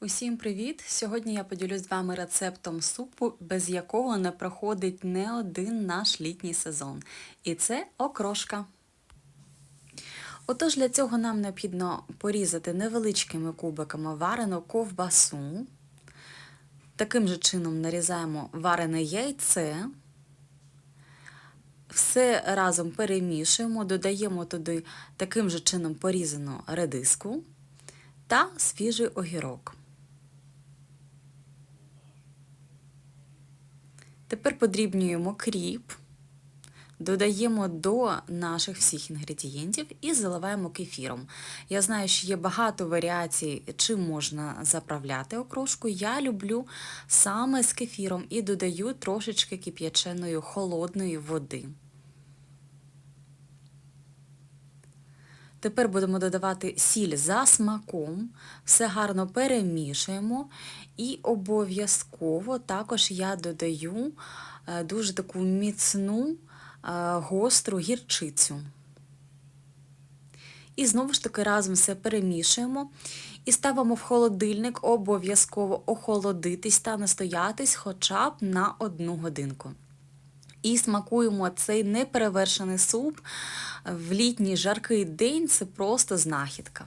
Усім привіт! Сьогодні я поділюсь з вами рецептом супу, без якого не проходить не один наш літній сезон. І це окрошка. Отож, для цього нам необхідно порізати невеличкими кубиками варену ковбасу. Таким же чином нарізаємо варене яйце. Все разом перемішуємо, додаємо туди таким же чином порізану редиску та свіжий огірок. Тепер подрібнюємо кріп, додаємо до наших всіх інгредієнтів і заливаємо кефіром. Я знаю, що є багато варіацій, чим можна заправляти окрошку. Я люблю саме з кефіром і додаю трошечки кип'яченої холодної води. Тепер будемо додавати сіль за смаком, все гарно перемішуємо і обов'язково також я додаю е, дуже таку міцну е, гостру гірчицю. І знову ж таки разом все перемішуємо і ставимо в холодильник обов'язково охолодитись та настоятись хоча б на одну годинку. І смакуємо цей неперевершений суп в літній жаркий день це просто знахідка.